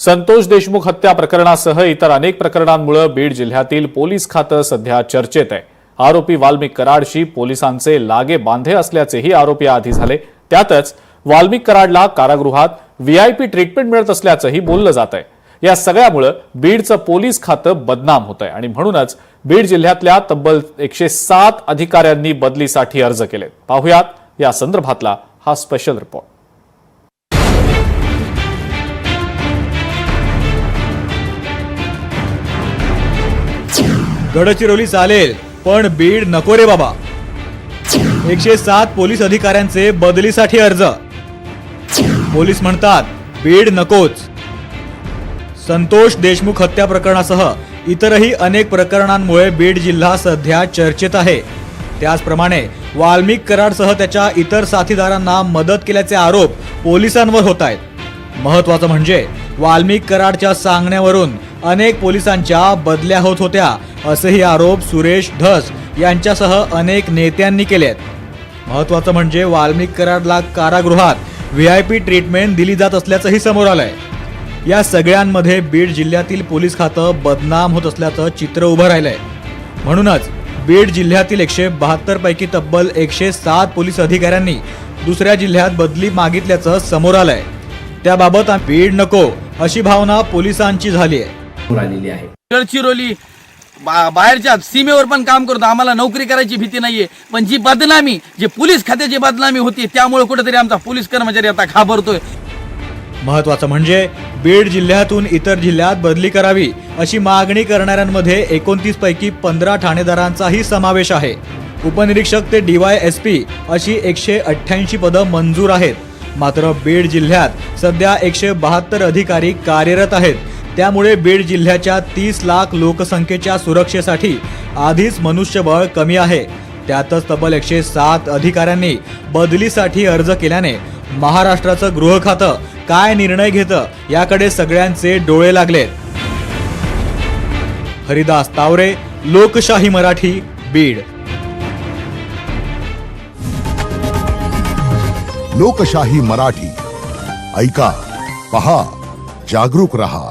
संतोष देशमुख हत्या प्रकरणासह इतर अनेक प्रकरणांमुळे बीड जिल्ह्यातील पोलीस खातं सध्या चर्चेत आहे. आरोपी वाल्मिक कराडशी पोलिसांचे लागे बांधे असल्याचेही आरोपी आधी झाले. त्यातच वाल्मिक कराडला कारागृहात व्हीआयपी ट्रीटमेंट मिळत असल्याचंही बोललं जात आहे. या सगळ्यामुळं बीडचं पोलीस खातं बदनाम होत आहे आणि म्हणूनच बीड जिल्ह्यातल्या तब्बल एकशे सात अधिकाऱ्यांनी बदलीसाठी अर्ज केले पाहुयात या संदर्भातला हा स्पेशल रिपोर्ट गडचिरोली चालेल पण बीड नको रे बाबा. एकशे सात पोलीस अधिकाऱ्यांचे बदलीसाठी अर्ज. पोलीस म्हणतात बीड नकोच. संतोष देशमुख हत्या प्रकरणासह इतरही अनेक प्रकरणांमुळे बीड जिल्हा सध्या चर्चेत आहे. त्याचप्रमाणे वाल्मिक कराडसह त्याच्या इतर साथीदारांना मदत केल्याचे आरोप पोलिसांवर होत आहेत महत्वाचं म्हणजे वाल्मिक कराडच्या सांगण्यावरून अनेक पोलिसांच्या बदल्या होत होत्या असेही आरोप सुरेश धस यांच्यासह अनेक नेत्यांनी केलेत. महत्वाचं म्हणजे वाल्मिक कराडला कारागृहात व्ही आय पी ट्रीटमेंट दिली जात असल्याचंही समोर आलंय. या सगळ्यांमध्ये बीड जिल्ह्यातील पोलीस खातं बदनाम होत असल्याचं चित्र उभं राहिलंय. म्हणूनच बीड जिल्ह्यातील एकशे बहात्तर पैकी तब्बल एकशे सात पोलीस अधिकाऱ्यांनी दुसऱ्या जिल्ह्यात बदली मागितल्याचं समोर आलंय. त्याबाबत बीड नको अशी भावना पोलिसांची झाली आहे आलेली आहे. गडचिरोली बा बाहेरच्या सीमेवर पण काम करतो. आम्हाला नोकरी करायची भीती नाहीये. पण जी बदनामी जी पोलीस खात्याची बदनामी होती त्यामुळे कुठेतरी आमचा पोलीस कर्मचारी आता घाबरतोय. महत्वाचं म्हणजे बीड जिल्ह्यातून इतर जिल्ह्यात बदली करावी अशी मागणी करणाऱ्यांमध्ये एकोणतीस पैकी पंधरा ठाणेदारांचाही समावेश आहे. उपनिरीक्षक ते डीवाय एस पी अशी एकशे अठ्ठ्याऐंशी पदं मंजूर आहेत. मात्र बीड जिल्ह्यात सध्या एकशे बहात्तर अधिकारी कार्यरत आहेत. त्यामुळे बीड जिल्ह्याच्या तीस लाख लोकसंख्येच्या सुरक्षेसाठी आधीच मनुष्यबळ कमी आहे. त्यातच तब्बल एकशे सात अधिकाऱ्यांनी बदलीसाठी अर्ज केल्याने महाराष्ट्राचं गृह खातं काय निर्णय घेतं याकडे सगळ्यांचे डोळे लागलेत हरिदास तावरे लोकशाही मराठी बीड. लोकशाही मराठी. ऐका पहा जागरूक रहा.